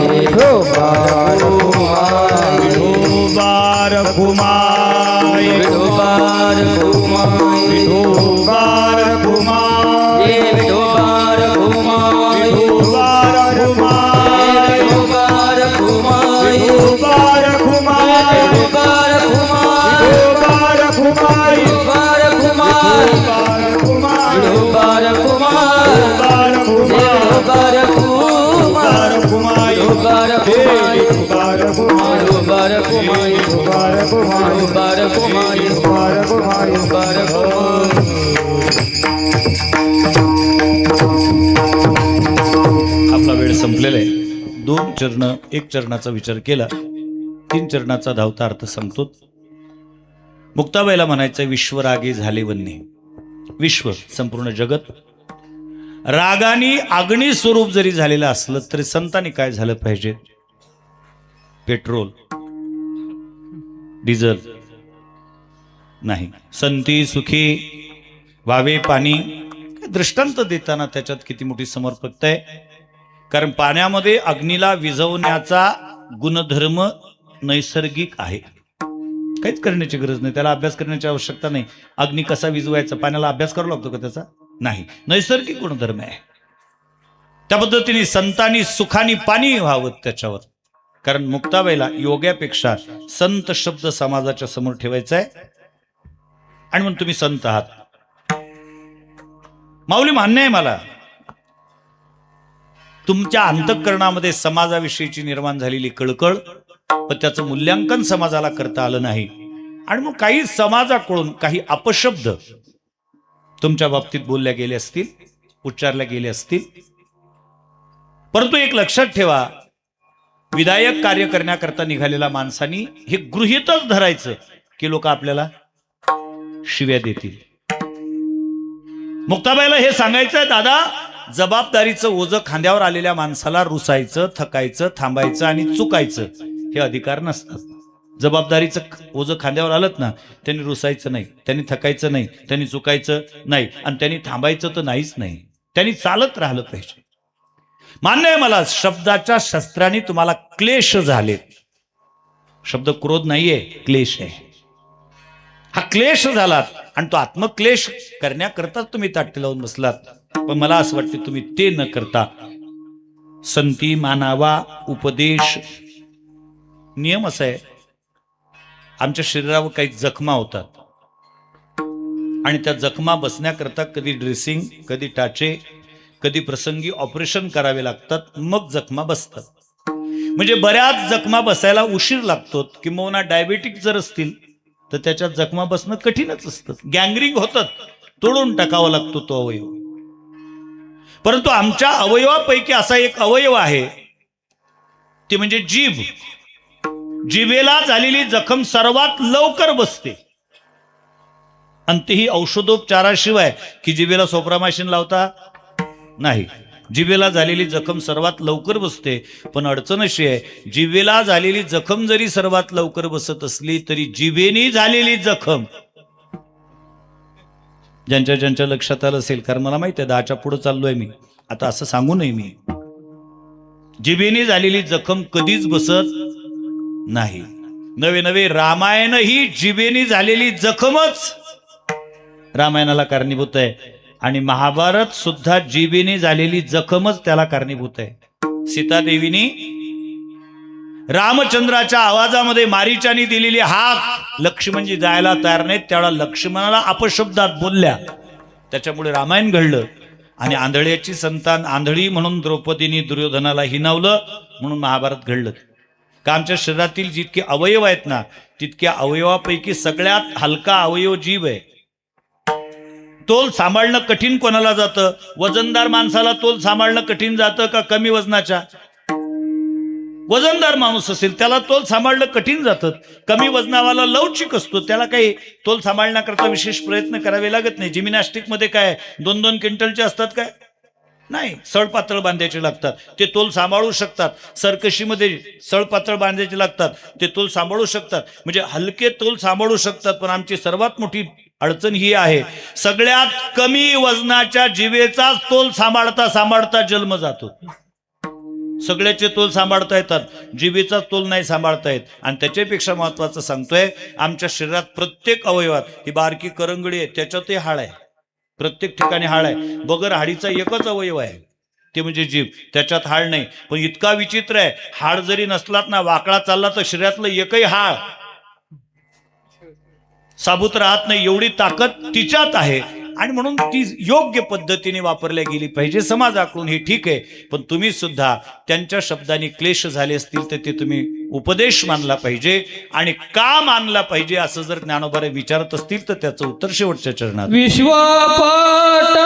વિઠોબાર કુમાય વિઠોબાર કુમાય વિઠોબાર કુમાય વિઠોબાર કુમાય વિઠોબાર કુમાય વિઠોબાર કુમાય વિઠોબાર કુમાય વિઠોબાર કુમાય વિઠોબાર કુમાય વિઠોબાર કુમાય आपला वेळ संपलेला आहे. दोन चरण एक चरणाचा विचार केला तीन चरणाचा धावता अर्थ सांगतो. मुक्ताबाईला म्हणायचं विश्वरागे झाले वन्ने. विश्व संपूर्ण जगत. रागाने अग्नी स्वरूप जरी झालेलं असलं तरी संतांनी काय झालं पाहिजे? पेट्रोल. डिझेल. नाही. संती सुखी वावे पाणी. दृष्टांत देताना त्याच्यात किती मोठी समर्पकता आहे? कारण पाण्यामध्ये अग्नीला विझवण्याचा गुणधर्म नैसर्गिक आहे. काहीच करण्याची गरज नाही. त्याला अभ्यास करण्याची आवश्यकता नाही. अग्नी कसा विजवायचा पाण्याला अभ्यास करावा लागतो का त्याचा? नाही. नैसर्गिक गुणधर्म आहे. त्या पद्धतीने संतांनी सुखानी पाणी व्हावं त्याच्यावर. कारण मुक्ताबाईला योग्यापेक्षा संत शब्द समाजाच्या समोर ठेवायचा आहे. आणि म्हणून तुम्ही संत आहात. माऊली मान्य आहे मला. तुमच्या अंतःकरणामध्ये समाजाविषयीची निर्माण झालेली कळकळ पण त्याचं मूल्यांकन समाजाला करता आलं नाही. आणि मग काही समाजाकडून काही अपशब्द तुमच्या बाबतीत बोलल्या गेले असतील उच्चारल्या गेले असतील. परंतु एक लक्षात ठेवा विधायक कार्य करण्याकरता निघालेल्या माणसांनी हे गृहीतच धरायचं की लोक आपल्याला शिव्या देतील. मुक्ताबाईला हे सांगायचं दादा जबाबदारीचं ओझं खांद्यावर आलेल्या माणसाला रुसायचं थकायचं थांबायचं आणि चुकायचं हे अधिकार नसतात. जबाबदारीचं ओझं खांद्यावर आलंत ना त्यांनी रुसायचं नाही त्यांनी थकायचं नाही त्यांनी चुकायचं नाही आणि त्यांनी थांबायचं तर नाहीच नाही. त्यांनी चालत राहिलं पाहिजे. मान्य आहे मला शब्दाच्या शस्त्राने तुम्हाला क्लेश झालेत शब्द क्रोध नाहीये क्लेश आहे. हा क्लेश झालात आणि तो आत्मक्लेश करण्याकरताच तुम्ही ताट्य लावून बसलात. पण मला असं वाटतं तुम्ही ते न करता संती मानावा उपदेश. नियम असा आहे आमच्या शरीरावर काही जखमा होतात. आणि त्या जखमा बसण्याकरता कधी ड्रेसिंग कधी टाचे कधी प्रसंगी ऑपरेशन करावे लागतात मग जखमा बसतात. म्हणजे बऱ्याच जखमा बसायला उशीर लागतो किंबहुना डायबेटिक जर असतील तर त्याच्यात जखमा बसणं कठीणच असतं. गँगरिंग होतात तोडून टाकावा लागतो तो अवयव. परंतु आमच्या अवयवापैकी असा एक अवयव आहे ते म्हणजे जीभ. जिभेला झालेली जखम सर्वात लवकर बसते. आणि तेही औषधोपचाराशिवाय की जिभेला सोप्रामाशीन लावता नाही. जिभेला झालेली जखम सर्वात लवकर बसते पण अडचण अशी आहे जिभेला झालेली जखम जरी सर्वात लवकर बसत असली तरी जिभेने झालेली जखम. ज्यांच्या ज्यांच्या लक्षात आलं असेल कारण मला माहिती आहे दहाच्या पुढे चाललोय मी. आता असं सांगू नये मी. जिभेने झालेली जखम कधीच बसत नाही. नवे नवे रामायण ही जिभेने झालेली जखमच रामायणाला कारणीभूत आहे. आणि महाभारत सुद्धा जिभेने झालेली जखमच त्याला कारणीभूत आहे. सीतादेवीनी रामचंद्राच्या आवाजामध्ये मारीच्यानी दिलेली हाक लक्ष्मणजी जायला तयार नाहीत. त्यावेळेला लक्ष्मणाला अपशब्दात बोलल्या. त्याच्यामुळे रामायण घडलं. आणि आंधळ्याची संतान आंधळी म्हणून द्रौपदीने दुर्योधनाला हिनावलं म्हणून महाभारत घडलं. का आमच्या शरीरातील जितके अवयव आहेत ना तितक्या अवयवापैकी सगळ्यात हलका अवयव जीव आहे. तोल सांभाळणं कठीण कोणाला जातं? वजनदार माणसाला तोल सांभाळणं कठीण जातं का कमी वजनाच्या? वजनदार माणूस असेल त्याला तोल सांभाळणं कठीण जातं. कमी वजनावाला लवचिक असतो. त्याला काही तोल सांभाळण्याकरता विशेष प्रयत्न करावे लागत नाही. जिमिनॅस्टिकमध्ये काय दोन दोन क्विंटलचे असतात काय? नाही. सळपातळ बांधायचे लागतात. ते तोल सांभाळू शकतात. सरकशीमध्ये सळपातळ बांधायचे लागतात. ते तोल सांभाळू शकतात. म्हणजे हलके तोल सांभाळू शकतात पण आमची सर्वात मोठी अडचण ही आहे. सगळ्यात कमी वजनाच्या जीवेचाच तोल सांभाळता सांभाळता जन्म जातो. सगळ्याचे तोल सांभाळता येतात. जीवेचा तोल नाही सांभाळता येत. आणि त्याच्यापेक्षा महत्वाचं सांगतोय आमच्या शरीरात प्रत्येक अवयवात ही बारकी करंगडी आहे त्याच्यातही हाड आहे. प्रत्येक ठिकाणी हाड आहे. बगर हाडीचा एकच अवयव आहे. ते म्हणजे जीभ. त्याच्यात हाड नाही. पण इतका विचित्र आहे. हाड जरी नसलात ना वाकडा चालला तर शरीरातलं एकही हाड साबूत राहत नाही एवढी ताकद तिच्यात आहे. आणि म्हणून ती योग्य पद्धतीने वापरल्या गेली पाहिजे. समाजाकडून हे ठीक आहे पण तुम्ही सुद्धा त्यांच्या शब्दांनी क्लेश झाले असतील तर ते तुम्ही उपदेश मानला पाहिजे आणि का मानला पाहिजे असं जर ज्ञानोबारे विचारत असतील तर त्याचं उत्तर शेवटच्या चरणात विश्वपट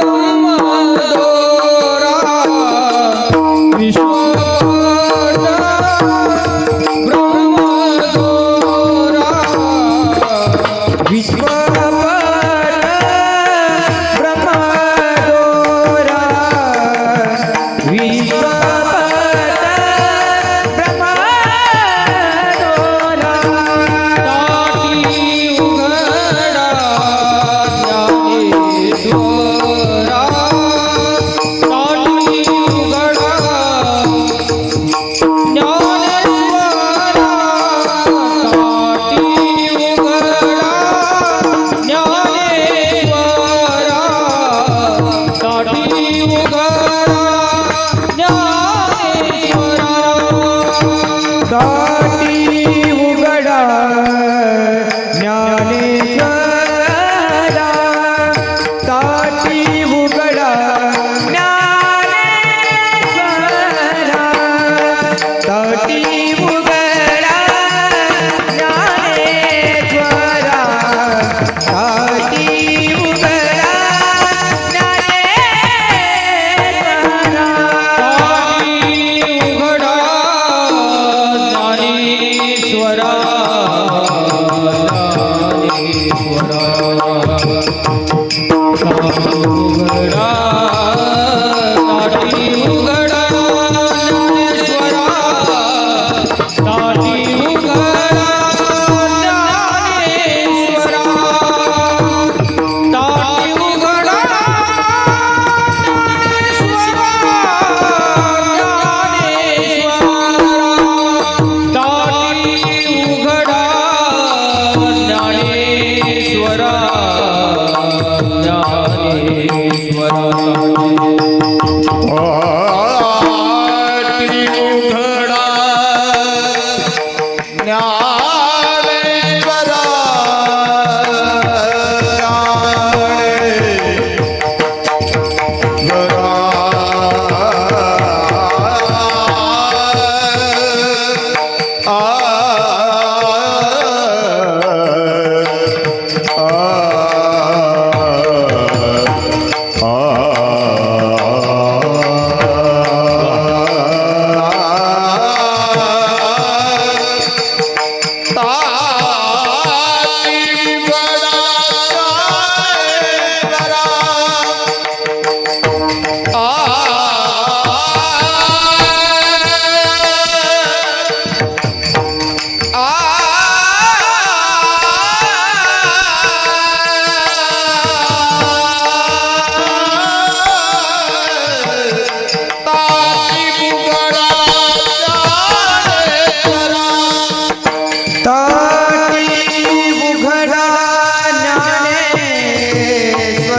ब्रह्मदोरा Oh, oh.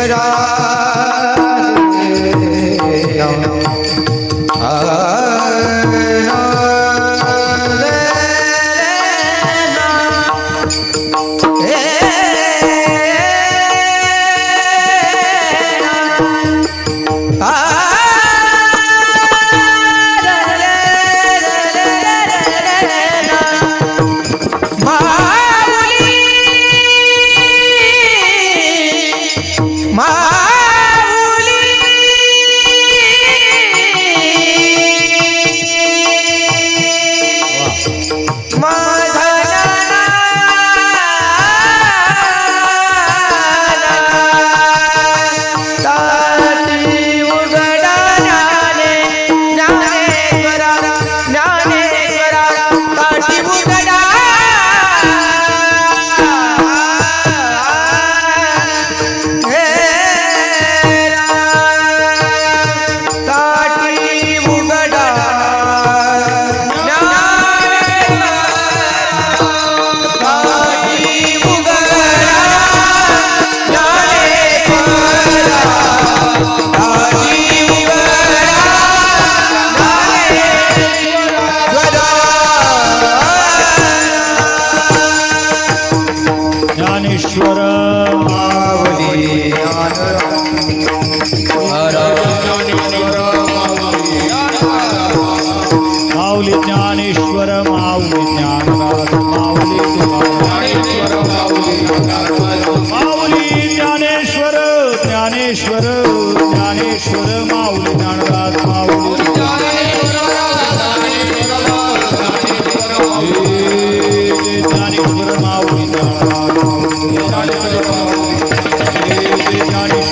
राम ज्ञानेश्वर माऊली ज्ञानराज माऊली. हे ज्ञानेश्वर माऊली. ज्ञानराज माऊली ज्ञानेश्वर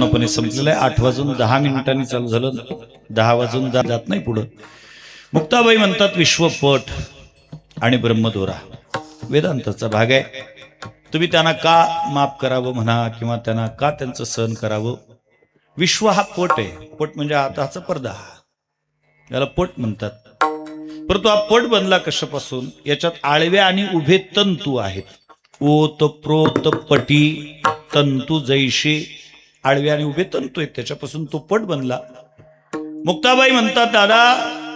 पूर्णपणे संपलेलं आहे. आठ वाजून दहा मिनिटांनी चालू झालं दहा वाजून जात नाही पुढं. मुक्ताबाई म्हणतात विश्वपट आणि ब्रह्मदोरा. वेदांताचा भाग आहे. तुम्ही त्यांना का माफ करावं म्हणा किंवा त्यांना का त्यांचं सहन करावं? विश्व हा पट आहे. पट म्हणजे आताचा पडदा. याला पट म्हणतात. परंतु हा पट बनला कशापासून? याच्यात आळवे आणि उभे तंतू आहेत. ओत प्रोत पटी तंतू जैशी आडवे आणि उभे तंतू आहेत त्याच्यापासून तो पट बनला. मुक्ताबाई म्हणतात दादा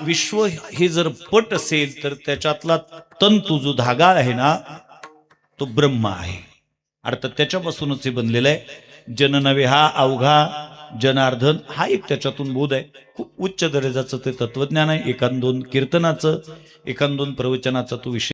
विश्व हे जर पट असेल तर त्याच्यातला तंतू जो धागा आहे ना तो ब्रह्म आहे. अर्थात त्याच्यापासूनच हे बनलेलं आहे. जननवे हा अवघा जनार्दन हा एक त्याच्यातून बोध आहे. खूप उच्च दर्जाचं ते तत्वज्ञान आहे. एकान दोन कीर्तनाचं एकान दोन प्रवचनाचा तो विषय